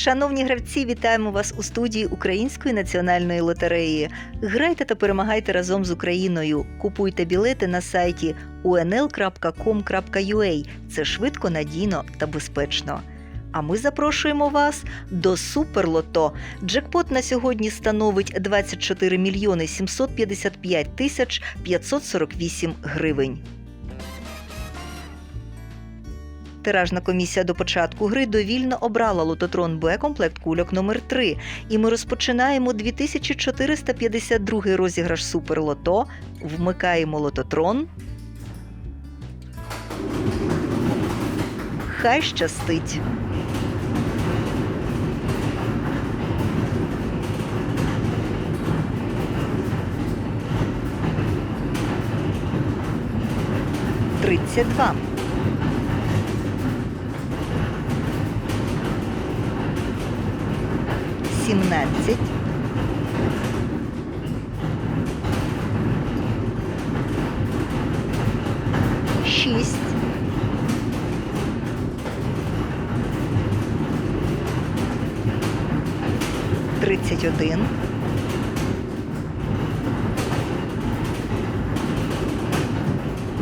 Шановні гравці, вітаємо вас у студії Української національної лотереї. Грайте та перемагайте разом з Україною. Купуйте білети на сайті unl.com.ua. Це швидко, надійно та безпечно. А ми запрошуємо вас до Суперлото. Джекпот на сьогодні становить 24 мільйони 755 тисяч 548 гривень. Тиражна комісія до початку гри довільно обрала лототрон Б комплект кульок номер 3 І ми розпочинаємо 2452 розіграш Суперлото. Вмикаємо лототрон. Хай щастить! Тридцять два. Сімнадцять. Шість. Тридцять один.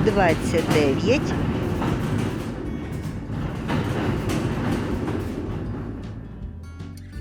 Двадцять дев'ять.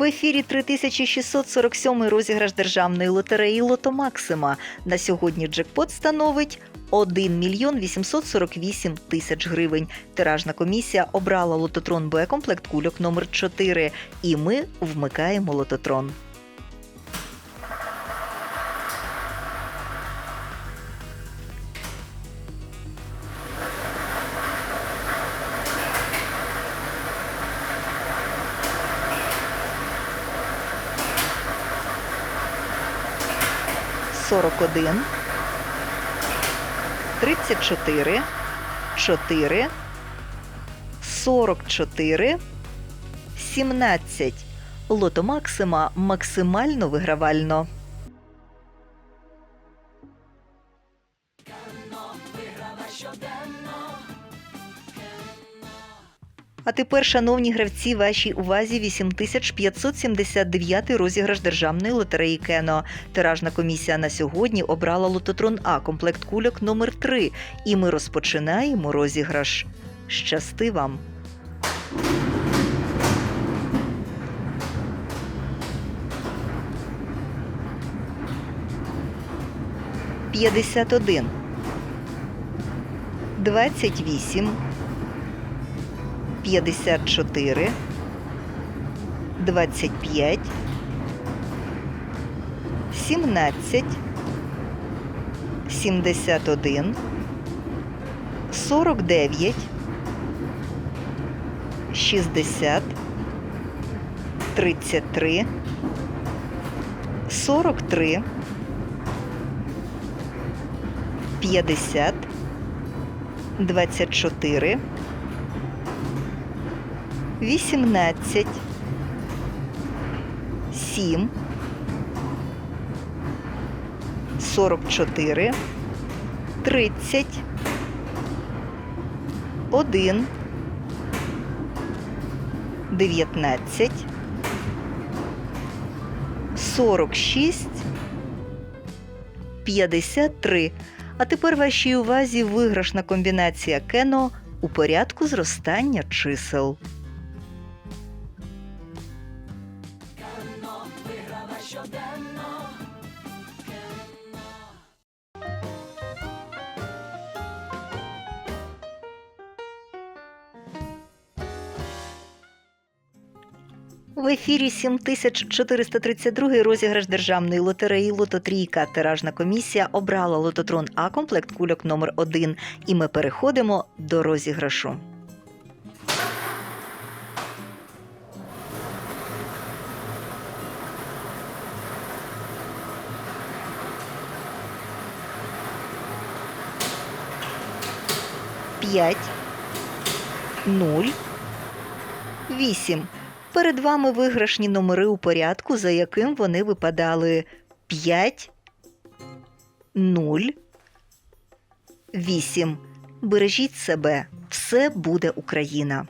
В ефірі 3647 розіграш державної лотереї Лото Максима. На сьогодні джекпот становить 1 мільйон 848 тисяч гривень. Тиражна комісія обрала лототрон Б комплект кульок номер 4 І ми вмикаємо лототрон. Сорок один. 34, 4, 44, 17. Лото Максима максимально вигравально. А тепер, шановні гравці, вашій увазі 8579 розіграш державної лотереї Кено. Тиражна комісія на сьогодні обрала лототрон А комплект кульок номер 3 І ми розпочинаємо розіграш. Щасти вам! П'ятдесят один. Двадцять вісім. 54, 25, 17, 71, 49, 60, 33, 43, 50, 24, 18, 7, 44, 30, 1, 19, 46, 53. А тепер вашій увазі виграшна комбінація кено у порядку зростання чисел. В ефірі 7432 розіграш державної лотереї Лототрійка. Тиражна комісія обрала лототрон А комплект кульок номер 1 І ми переходимо до розіграшу. П'ять, 0, 8. Перед вами виграшні номери у порядку, за яким вони випадали 5, 0, 8. Бережіть себе. Все буде Україна.